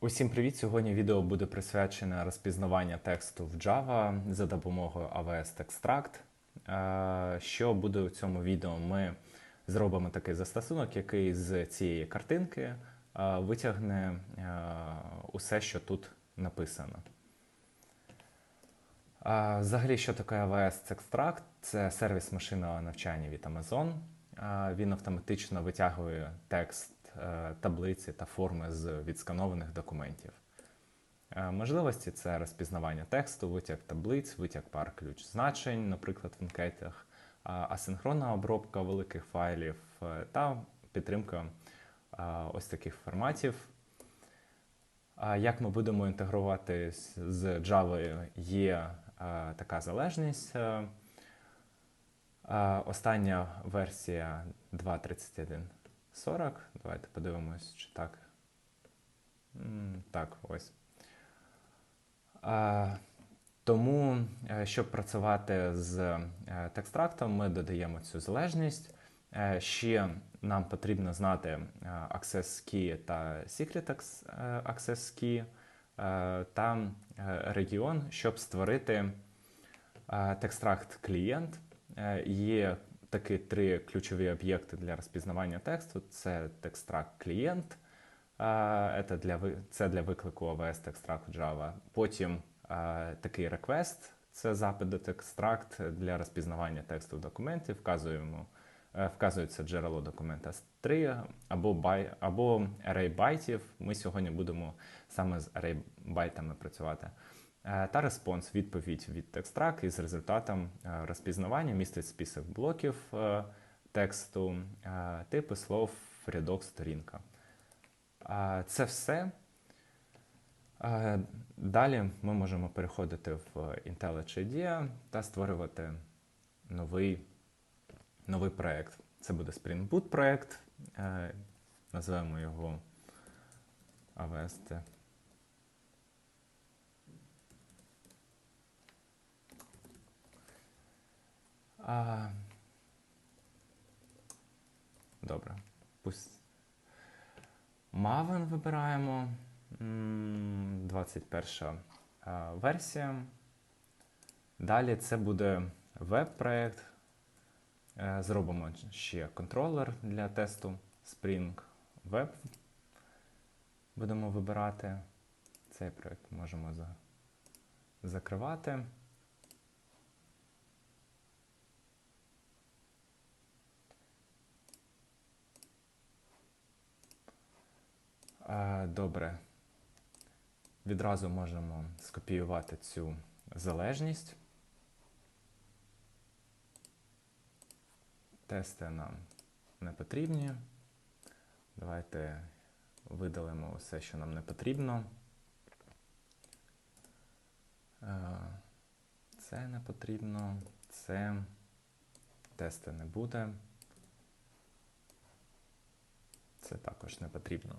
Усім привіт! Сьогодні відео буде присвячене розпізнаванню тексту в Java за допомогою AWS Textract. Е, Що буде у цьому відео? Ми зробимо такий застосунок, який з цієї картинки е, витягне е, усе, що тут написано. Взагалі, що таке AWS Textract? Це сервіс машинного навчання від Amazon. Він автоматично витягує текст, таблиці та форми з відсканованих документів. Е, Можливості це розпізнавання тексту, витяг таблиць, витяг пар ключ значень, наприклад, в анкетах, асинхронна обробка великих файлів е, та підтримка е, ось таких форматів. Як ми будемо інтегрувати з- Java є е, така залежність. Е, е, Остання версія 2.31.40. Давайте подивимось, чи так. Так, ось. Тому, е, щоб працювати з е, текстрактом, ми додаємо цю залежність. Е, Ще нам потрібно знати Access Key та Secret Access Key та регіон, щоб створити текстракт клієнт. Є такі три ключові об'єкти для розпізнавання тексту: це текстракт клієнт, це для, виклику AWS текстракт Java. Потім такий request, це запит до текстракт для розпізнавання тексту документів. Вказуємо, е, вказується джерело документа S3 або, бай, або array байтів. Ми сьогодні будемо саме з array байтами працювати. Е, Та респонс відповідь від текстрак із результатом е, розпізнавання містить список блоків е, тексту, типи слов, рядок, сторінка. Це все. Далі ми можемо переходити в IntelliJ IDEA та створювати новий, новий проєкт. Це буде Spring Boot проєкт. Називаємо його AWS. А... Добре. Пусть. Maven вибираємо. 21 версія. Далі це буде веб-проект. Е, Зробимо ще контролер для тесту Spring Web. Будемо вибирати. Цей проект можемо закривати. Добре. Відразу можемо скопіювати цю залежність. Тести нам не потрібні. Давайте видалимо все, що нам не потрібно. Це не потрібно, це тести не буде. Це також не потрібно.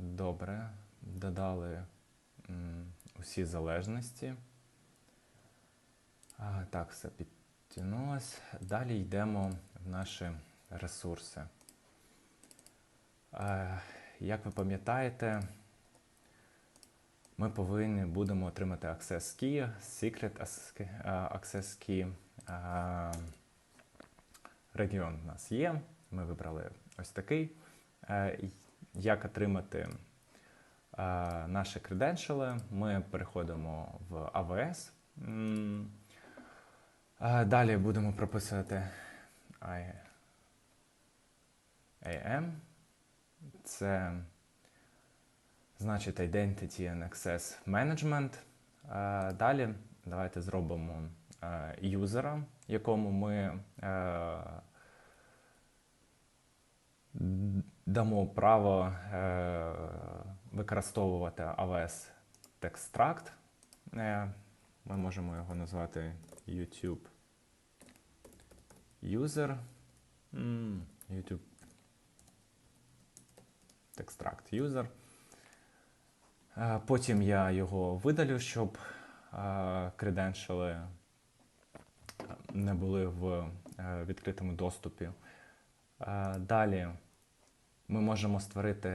Добре, додали усі залежності. Так, все підтягнулось. Далі йдемо в наші ресурси. Як ви пам'ятаєте, ми повинні будемо отримати Access Key, Secret Access Key. Регіон у нас є. Ми вибрали ось такий. Як отримати е, наші креденшали? Ми переходимо в е, Далі будемо прописувати I- AM. Це значить Identity and Access Management. Далі давайте зробимо е, юзера, якому ми е, дамо право е, використовувати AWS Textract. Е, Ми можемо його назвати YouTube User. YouTube Textract User. Е, Потім я його видалю, щоб креденшали не були в відкритому доступі. Е, Далі ми можемо створити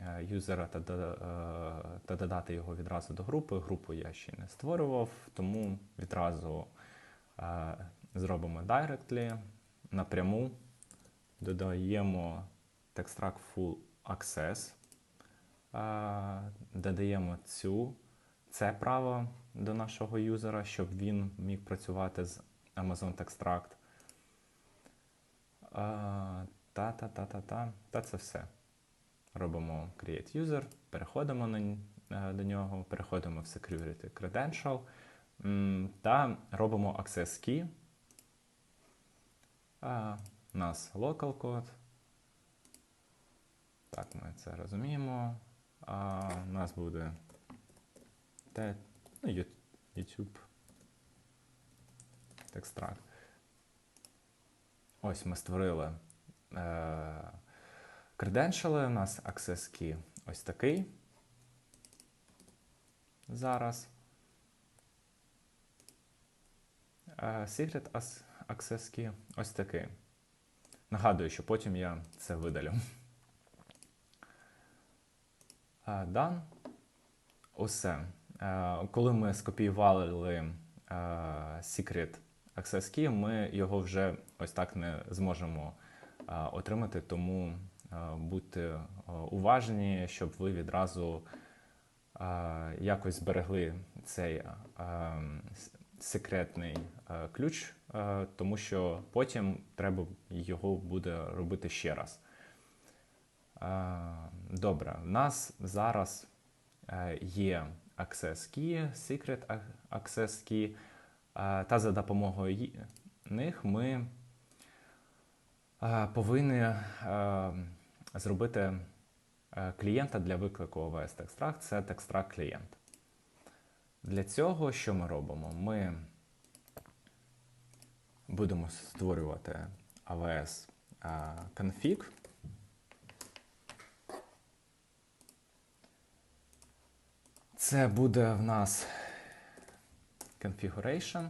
е, юзера та, е, та додати його відразу до групи. Групу я ще не створював, тому відразу зробимо directly напряму, додаємо Textract Full Access, додаємо цю, це право до нашого юзера, щоб він міг працювати з Amazon Textract. А, Та, це все. Робимо Create User, переходимо на, е, до нього, переходимо в Security Credential та робимо Access Key. А, у нас local код. Так, ми це розуміємо. А, у нас буде ну, YouTube. Extract. Ось ми створили е, креденшали. У нас access key ось такий. Зараз. Е, Secret access key ось такий. Нагадую, що потім я це видалю. Е, Done. Усе. Коли ми скопіювали Secret Access Key, ми його вже ось так не зможемо отримати, тому будьте уважні, щоб ви відразу якось зберегли цей секретний ключ, тому що потім треба його буде робити ще раз. Добре, в нас зараз е, є Access Key, Secret Access Key, та за допомогою них ми повинні зробити клієнта для виклику OVS Textract. Це Textract клієнт. Для цього що ми робимо? Ми будемо створювати AWS config. Це буде в нас configuration.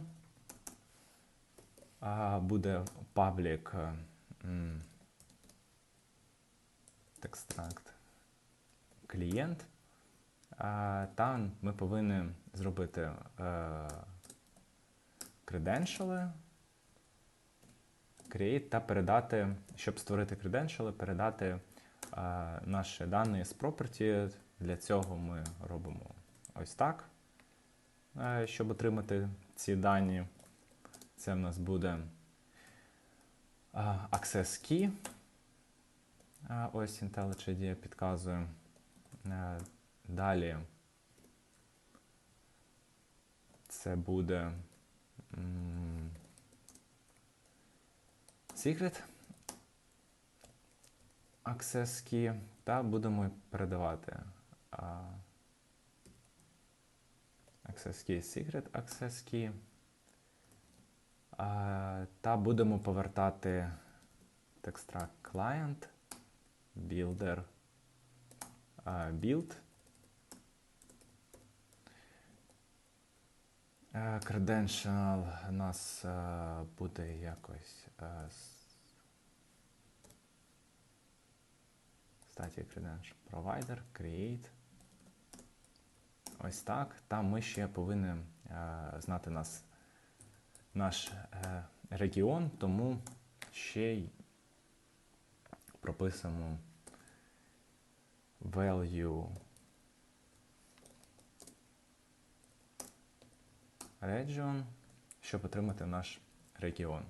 Буде public е, м, Textract клієнт. Там ми повинні зробити е, креденшали, create та передати, щоб створити креденшали, передати е, наші дані з property. Для цього ми робимо ось так, е, щоб отримати ці дані. Це в нас буде е, Access Key. Е, Ось IntelliJ підказує. Е, Далі це буде Secret Access Key та будемо передавати Access Key, Secret Access Key. Та будемо повертати Textract Client, Builder, Build. Е, Credential у нас е, буде якось е, с- Static Credential Provider, Create. Ось так. Там ми ще повинні е, знати нас, наш е, регіон, тому ще й прописуємо value region, щоб отримати наш регіон.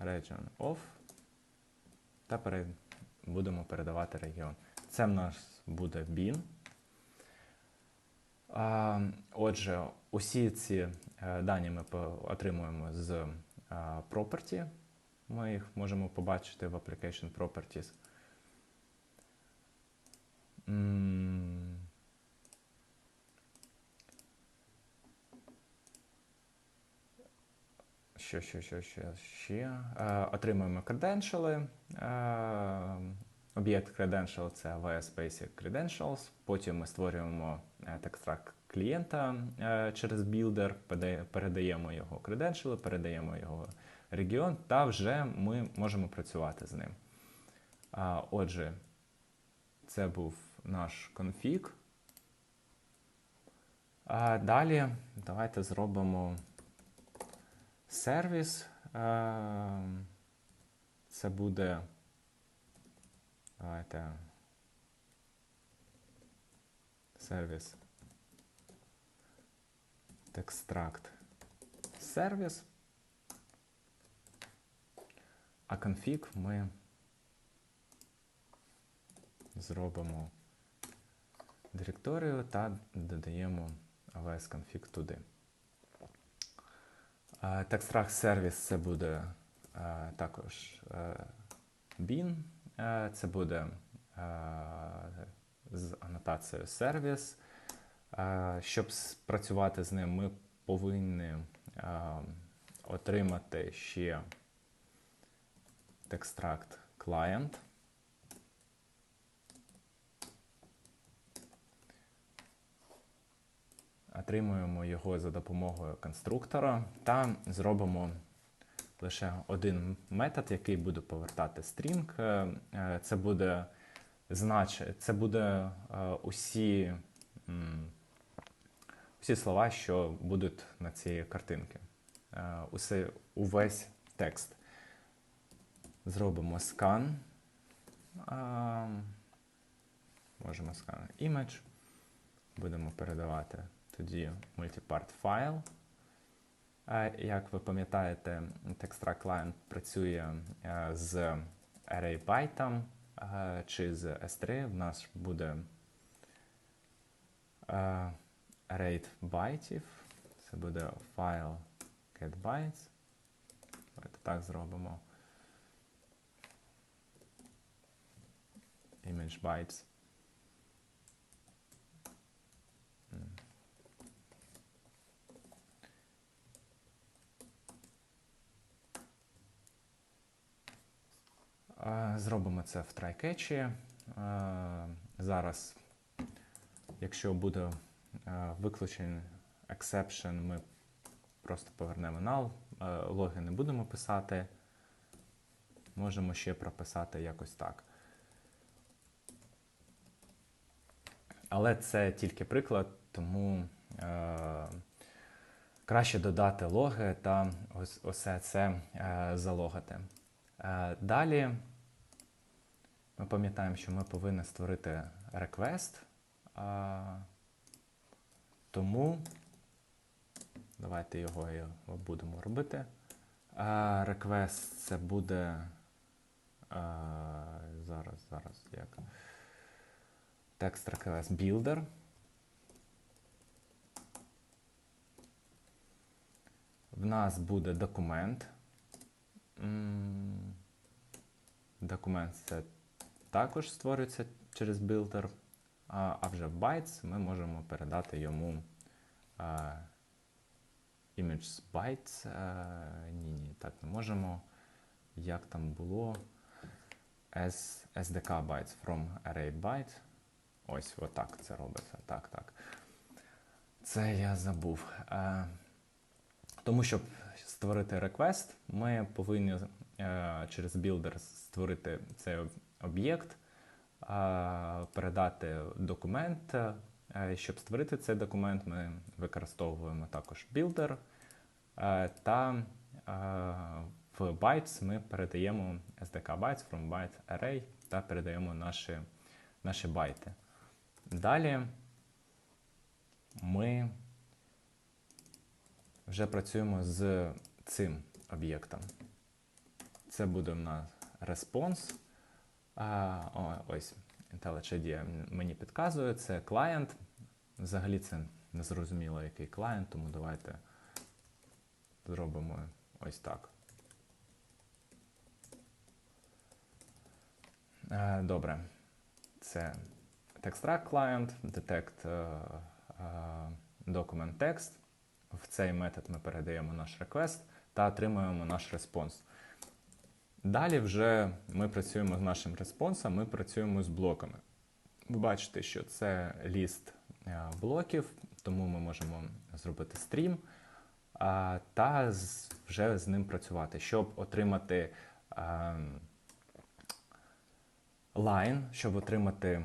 Region of. Та будемо передавати регіон. Це в нас буде bin. Отже, усі ці е, дані ми отримуємо з е, property. Ми їх можемо побачити в Application Properties. Що, що, що, що, ще? Е, отримуємо креденшали. Об'єкт credential – це AWS Basic Credentials. Потім ми створюємо е, клієнта е, через білдер, передаємо його credential, передаємо його регіон, та вже ми можемо працювати з ним. Отже, це був наш конфіг. Далі давайте зробимо сервіс. Е, Це буде. Давайте. Сервіс. Текстракт. Сервіс. А конфіг ми зробимо директорію та додаємо AWS config туди. Текстракт сервіс це буде також bin, це буде е, з анотацією сервіс. Е, Щоб спрацювати з ним, ми повинні е, отримати ще текстракт client. Отримуємо його за допомогою конструктора та зробимо лише один метод, який буде повертати стрінг. Е, е, Це буде знач... це буде е, усі, усі слова, що будуть на цій картинці. Усе, увесь текст. Зробимо. А, Можемо scan image. Будемо передавати тоді multipart файл. Як ви пам'ятаєте, Textract Client працює е, з array byte е, чи з S3. В нас буде е, array байтів. Це буде файл get bytes. Давайте так зробимо. Image bytes. Зробимо це в трайкетчі. Зараз, якщо буде виключений exception, ми просто повернемо null, логи не будемо писати. Можемо ще прописати якось так. Але це тільки приклад, тому е, краще додати логи та ось усе це е, залогати. Е, Далі ми пам'ятаємо, що ми повинні створити. Е, Тому давайте його і будемо робити. Request це буде зараз, зараз як. Text request builder. В нас буде документ. Документ це також створюється через builder, а а вже в bytes ми можемо передати йому а, image з bytes. А, ні, ні, так не можемо. Як там було? As SDK bytes from array byte. Ось отак це робиться. Так, так. Це я забув. Е, тому, щоб створити request, ми повинні е, через builder створити об- об'єкт, передати документ. Е, щоб створити цей документ, ми використовуємо також builder. Е, та е, в bytes ми передаємо SDK bytes from byte array та передаємо наші, наші байти. Далі ми вже працюємо з цим об'єктом. Це буде в нас response. А, о, ось IntelliJ мені підказує, це клієнт. Взагалі це незрозуміло, який клієнт, тому давайте зробимо ось так. Е, Добре. Це TextRack client, detect document text. В цей метод ми передаємо наш request та отримуємо наш респонс. Далі вже ми працюємо з нашим респонсом, ми працюємо з блоками. Ви бачите, що це ліст е, блоків, тому ми можемо зробити стрім та вже з ним працювати, щоб отримати а, line, щоб отримати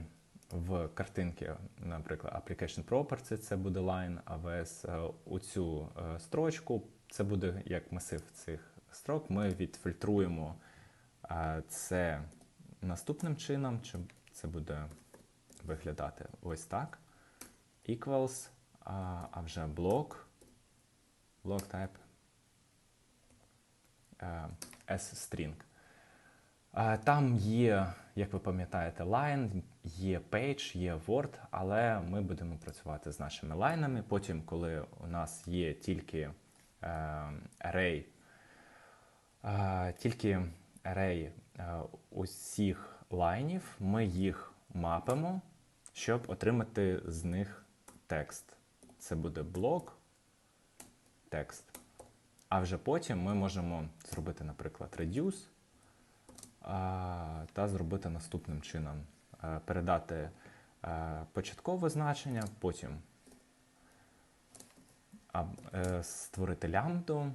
в картинці, наприклад, Application Properties, це буде line, AWS е, у цю е, строчку, це буде як масив цих строк. Ми відфільтруємо це наступним чином, чи це буде виглядати ось так. Equals, а, вже блок, блок type е, S-string. Там є, як ви пам'ятаєте, line, є page, є Word, але ми будемо працювати з нашими лайнами. Потім, коли у нас є тільки е, array, е, тільки array е, усіх лайнів, ми їх мапимо, щоб отримати з них текст. Це буде блок, текст. А вже потім ми можемо зробити, наприклад, reduce та зробити наступним чином: Е, передати е, початкове значення, потім створити лямбду,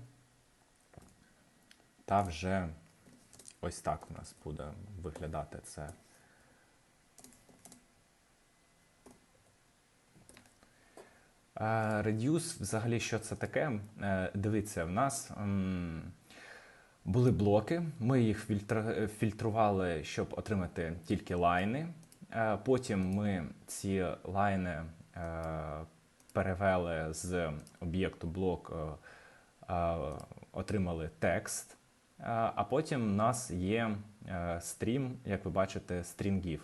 та вже ось так у нас буде виглядати це. Е, Reduce, взагалі, що це таке? Е, Дивіться, в нас були блоки, ми їх фільтрували, щоб отримати тільки лайни. Е, Потім ми ці лайни перевели з об'єкту блок, отримали текст. Е, А потім у нас є е, стрім, як ви бачите, стрінгів.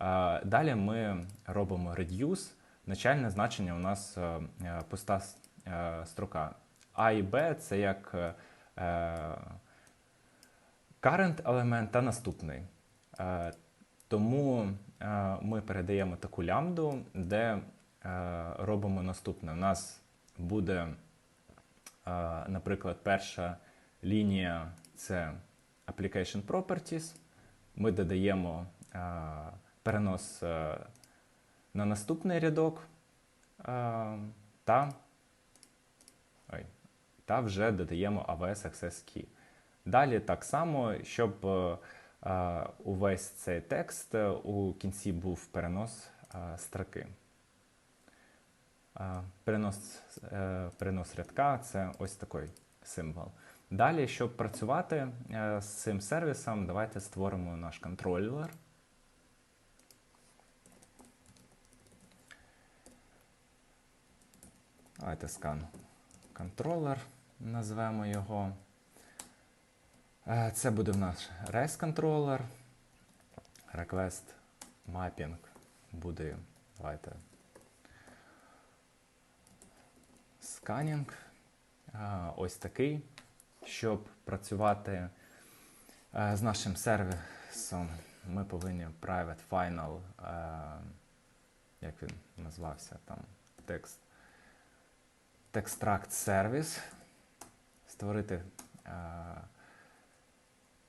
Е, Далі ми робимо reduce. Начальне значення у нас пуста строка. А і Б це як current елемент та наступний. Тому ми передаємо таку лямбду, де робимо наступне. У нас буде, наприклад, перша лінія це Application Properties. Ми додаємо е, перенос е, на наступний рядок е, та, ой, та вже додаємо AWS Access Key. Далі так само, щоб е, е, увесь цей текст е, у кінці був перенос е, строки. Е, Перенос, е, перенос рядка це ось такий символ. Далі, щоб працювати е, з цим сервісом, давайте створимо наш контролер. Давайте скан контролер, назвемо його. Е, Це буде в наш REST контролер. Request mapping буде. Давайте. Сканінг. Е, Ось такий. Щоб працювати е, з нашим сервісом, ми повинні private final, е, як він назвався там, текст. Textract сервіс, створити е,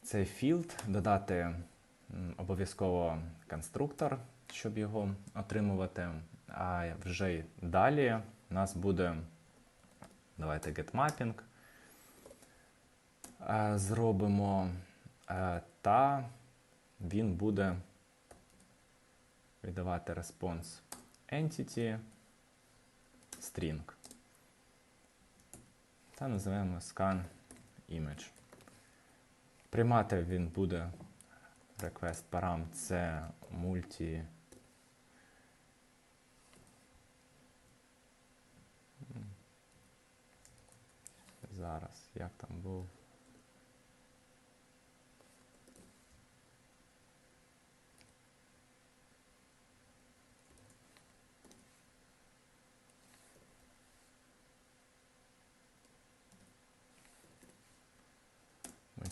цей філд, додати обов'язково конструктор, щоб його отримувати. А вже далі у нас буде, давайте getMapping. Е, зробимо, е, та він буде віддавати response entity string та називаємо scan image. Приймати він буде request param це multi. Зараз, як там був?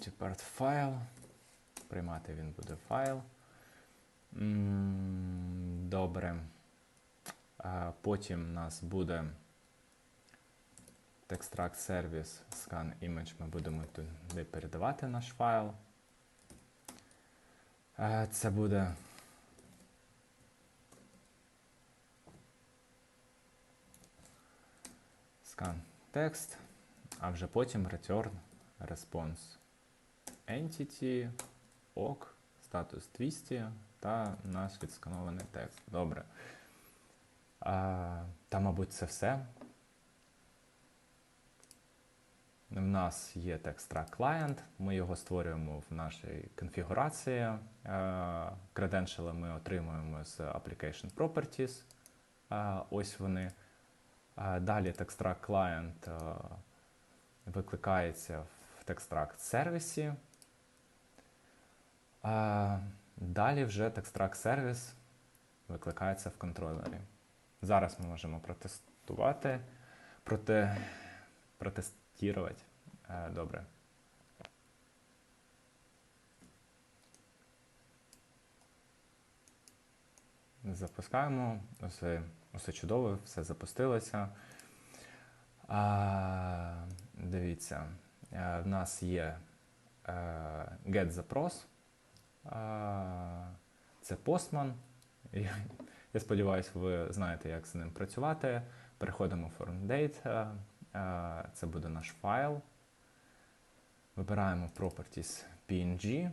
Multipart файл. Приймати він буде файл. Добре. Потім у нас буде Textract Service Scan Image. Ми будемо туди передавати наш файл. Це буде scan text, а вже потім return response entity, ok, статус 200 та наш відсканований текст. Добре. А, Та, мабуть, це все. В нас є TextTrack Client, ми його створюємо в нашій конфігурації. Креденшали ми отримуємо з Application Properties. Е, Ось вони. Е, Далі TextTrack Client е, викликається в TextTract сервісі. Далі вже TextTrack сервіс викликається в контролері. Зараз ми можемо протестувати, проте, протестувати. Е, Добре. Запускаємо. Усе, усе чудово, все запустилося. А, дивіться, е, в нас є е, get запрос. Це Postman. Я, сподіваюся, ви знаєте, як з ним працювати. Переходимо в Form Data. Е, Це буде наш файл. Вибираємо Properties PNG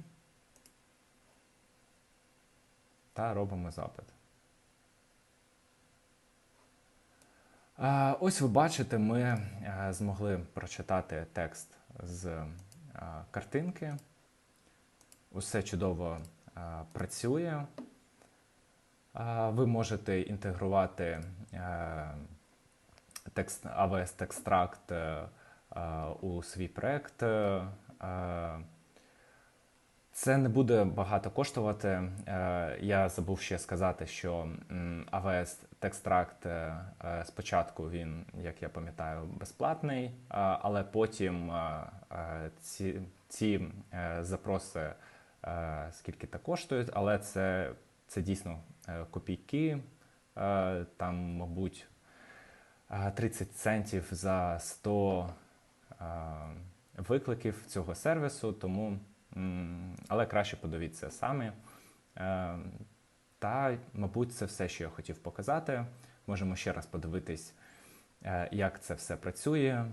та робимо запит. Е, Ось ви бачите, ми е, змогли прочитати текст з е, картинки. Усе чудово е, працює. Е, Ви можете інтегрувати е, текст, AWS Textract е, у свій проект. Це не буде багато коштувати. Я забув ще сказати, що AWS е, спочатку він, як я пам'ятаю, безплатний, але потім ці, ці запроси скільки то коштують, але це, це дійсно е, копійки. Е, Там, мабуть, е, 30 центів за 100 е, викликів цього сервісу, тому, але краще подивіться самі. Е, Та, мабуть, це все, що я хотів показати. Можемо ще раз подивитись, е, як це все працює.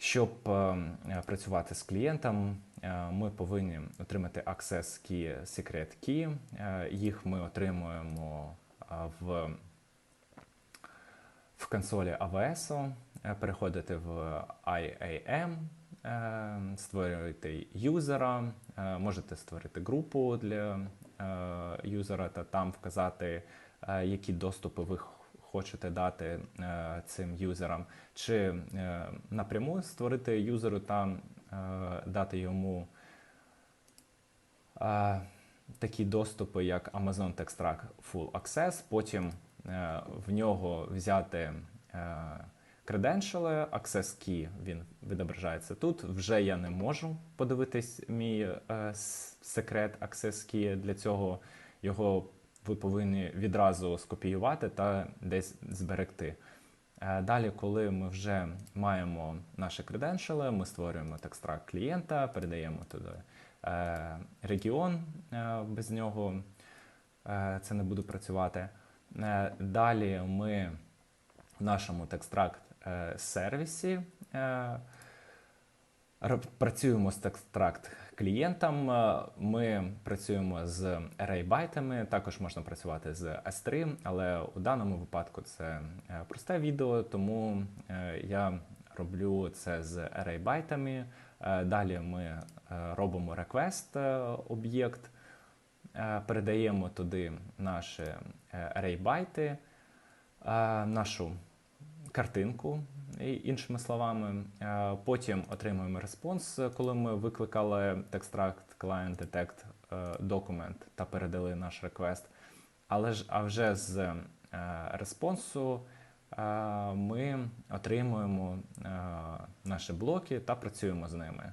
Е, Щоб е, працювати з клієнтом, е, ми повинні отримати Access Key, Secret Key. Е, Їх ми отримуємо е, в в консолі AWS, е, переходите в IAM, е, створюєте юзера, е, можете створити групу для е, юзера та там вказати, е, які доступи ви хочете дати е, цим юзерам, чи е, напряму створити юзеру та е, дати йому такі доступи, як Amazon Textract Full Access, потім в нього взяти креденшали, Access Key, він відображається тут. Вже я не можу подивитись мій секрет Access Key. Для цього його ви повинні відразу скопіювати та десь зберегти. Е, Далі, коли ми вже маємо наші креденшали, ми створюємо текстракт клієнта, передаємо туди е, регіон, е, без нього це не буде працювати. Далі ми в нашому текстракт сервісі працюємо з текстракт клієнтом. е, Ми працюємо з array байтами, також можна працювати з S3, але у даному випадку це е, просте відео, тому е, я роблю це з array байтами. Е, Далі ми робимо е, об'єкт, передаємо туди наші array байти, е, нашу картинку, іншими словами. Е, Потім отримуємо респонс, коли ми викликали TextRact Client Detect document та передали наш request. Але ж а вже з е, респонсу е, ми отримуємо наші блоки та працюємо з ними.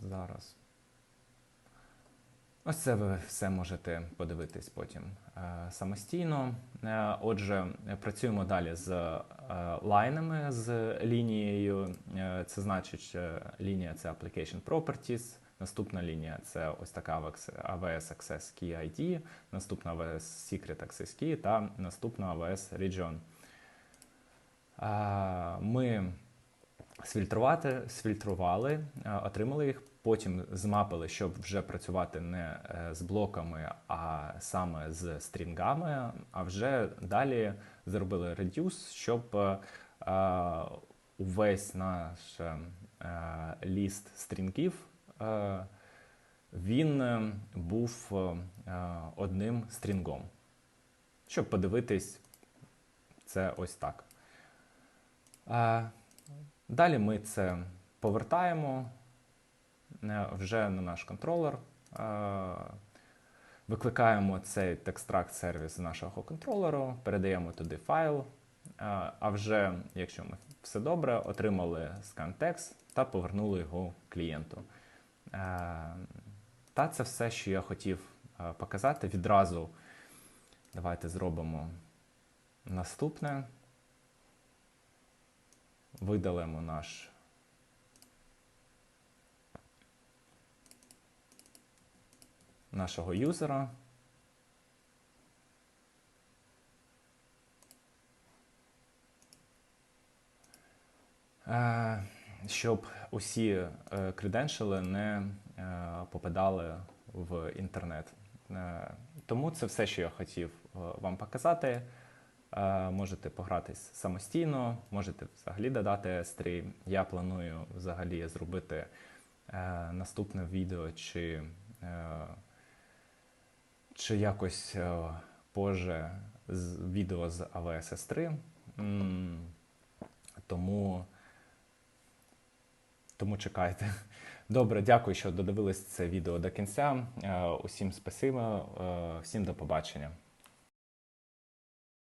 Зараз. Ось це ви все можете подивитись потім е, самостійно. Е, Отже, працюємо далі з е, лайнами, з лінією. Це значить, е, лінія це Application Properties, Наступна лінія це ось така AWS Access Key ID, наступна AWS Secret Access Key та наступна AWS Region. Ми сфільтрувати, сфільтрували, отримали їх, потім змапили, щоб вже працювати не е, з блоками, а саме з стрінгами. А вже далі зробили reduce, щоб е, увесь наш е, ліст стрінгів е, він е, був е, одним стрінгом. Щоб подивитись, це ось так. Далі ми це повертаємо е, вже на наш контролер. е, Викликаємо цей текстракт сервіс з нашого контролеру, передаємо туди файл. е, А вже, якщо ми все добре, отримали scan та повернули його клієнту. Е, Та це все, що я хотів е, показати. Відразу давайте зробимо наступне. Видалимо наш нашого юзера. Е, Щоб усі е, креденшали не е, попадали в інтернет. Тому це все, що я хотів вам показати. Можете погратись самостійно, можете взагалі додати S3. Я планую взагалі зробити наступне відео чи, чи якось е, позже з відео з AWS S3. Тому, тому чекайте. Добре, дякую, що додивились це відео до кінця. Е, Усім спасибо, е, всім до побачення.